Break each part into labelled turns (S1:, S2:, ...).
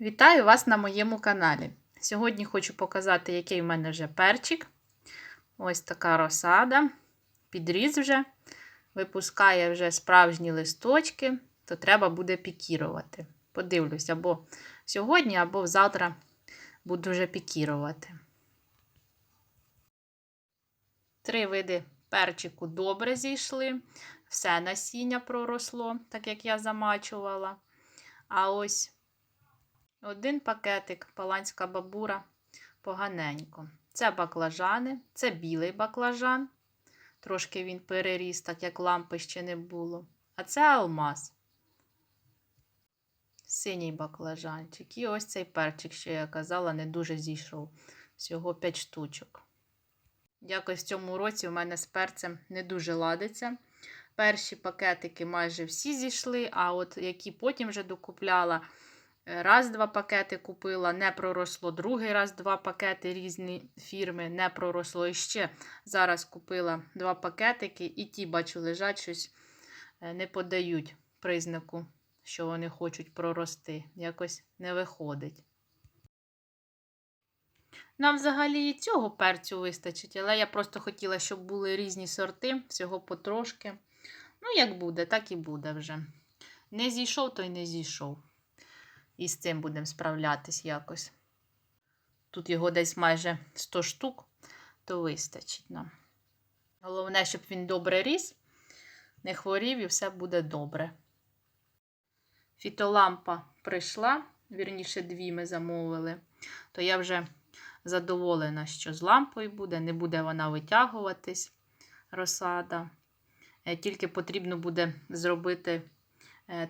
S1: Вітаю вас на моєму каналі. Сьогодні хочу показати, який в мене вже перчик. Ось така розсада. Підріз вже. Випускає вже справжні листочки, то треба буде пікірувати. Подивлюсь, або сьогодні, або завтра буду вже пікірувати. Три види перчику добре зійшли. Все насіння проросло, так як я замачувала. А ось один пакетик паланська бабура поганенько. Це баклажани, це білий баклажан. Трошки він переріс, так як лампи ще не було. А це алмаз. Синій баклажанчик. І ось цей перчик, що я казала, не дуже зійшов. Всього 5 штучок. Якось в цьому році у мене з перцем не дуже ладиться. Перші пакетики майже всі зійшли, а от які потім вже докупляла. Раз два пакети купила, не проросло. Другий раз два пакети різні фірми не проросло. І ще зараз купила два пакетики, і ті, бачу, лежать щось не подають признаку, що вони хочуть прорости. Якось не виходить. Нам взагалі і цього перцю вистачить, але я просто хотіла, щоб були різні сорти, всього потрошки. Ну, як буде, так і буде вже. Не зійшов, то й не зійшов. І з цим будемо справлятись якось. Тут його десь майже 100 штук, то вистачить нам. Головне, щоб він добре ріс, не хворів і все буде добре. Фітолампа прийшла, вірніше, дві ми замовили, то я вже задоволена, що з лампою буде, не буде вона витягуватись, розсада. Тільки потрібно буде зробити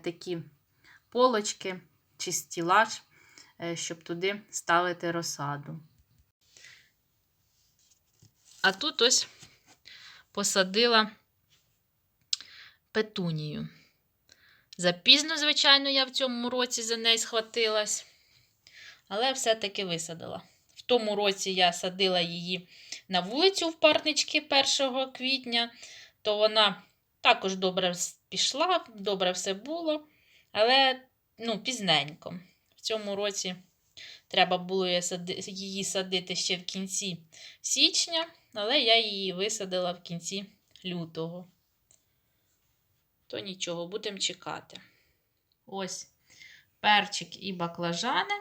S1: такі полочки чи стілаж, щоб туди ставити розсаду. А тут ось посадила петунію. Запізно, звичайно, я в цьому році за неї схватилась, але все-таки висадила. В тому році я садила її на вулицю в парнички 1 квітня, то вона також добре пішла, добре все було, але ну, пізненько. В цьому році треба було її садити ще в кінці січня, але я її висадила в кінці лютого. То нічого, будемо чекати. Ось перчик і баклажани.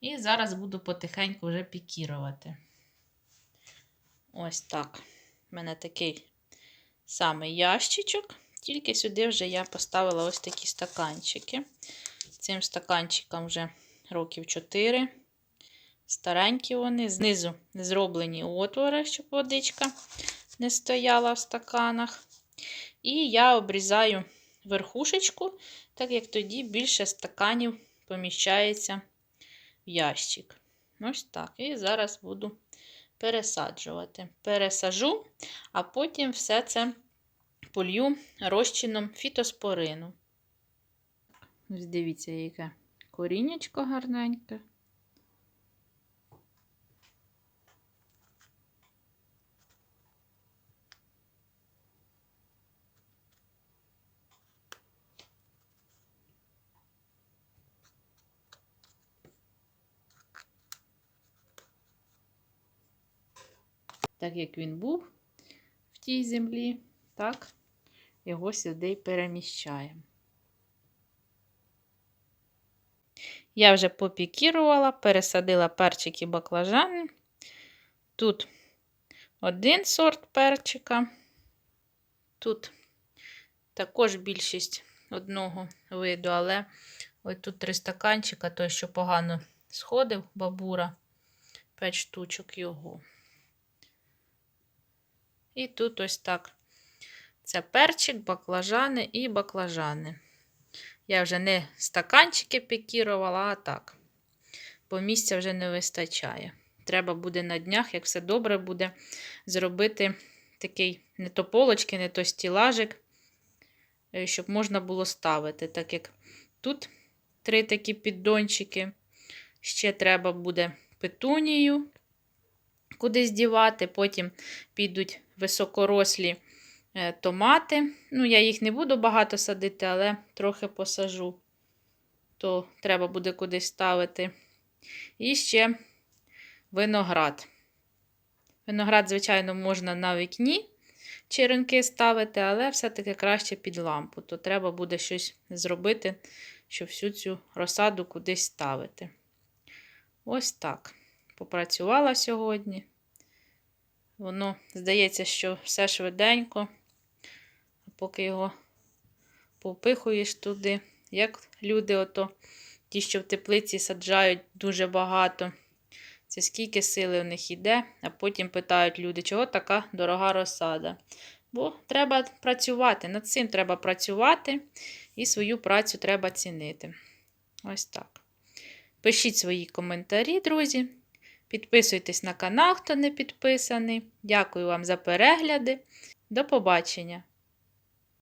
S1: І зараз буду потихеньку вже пікірувати. Ось так. У мене такий самий ящичок, тільки сюди вже я поставила ось такі стаканчики. Цим стаканчикам вже років 4. Старенькі вони, знизу зроблені отвори, щоб водичка не стояла в стаканах. І я обрізаю верхушечку, так як тоді більше стаканів поміщається в ящик. Ось так. І зараз буду пересаджувати. Пересажу, а потім все це полью розчином фітоспорину. Ось дивіться, яке коріннячко гарненьке. Так як він був в тій землі, так його сюди переміщаємо. Я вже попікірувала, пересадила перчики баклажани. Тут один сорт перчика. Тут також більшість одного виду, але ось тут три стаканчика, той, що погано сходив, бабура, 5 штучок його. І тут ось так. Це перчик, баклажани і баклажани. Я вже не стаканчики пікірувала, а так. Бо місця вже не вистачає. Треба буде на днях, як все добре буде, зробити такий не то полочки, не то стілажик, щоб можна було ставити. Так як тут три такі піддончики. Ще треба буде петунію кудись дівати, потім підуть високорослі томати. Ну, я їх не буду багато садити, але трохи посажу. то треба буде кудись ставити. І ще виноград. Виноград, звичайно, можна на вікні черенки ставити, але все-таки краще під лампу. То треба буде щось зробити, щоб всю цю розсаду кудись ставити. Ось так. Попрацювала сьогодні. Воно здається, що все швиденько, поки його попихуєш туди, як люди, ото, ті, що в теплиці саджають дуже багато. Це скільки сили в них йде, а потім питають люди, чого така дорога розсада. Бо треба працювати, над цим треба працювати і свою працю треба цінити. Ось так. Пишіть свої коментарі, друзі. Підписуйтесь на канал, хто не підписаний. Дякую вам за перегляди. До побачення!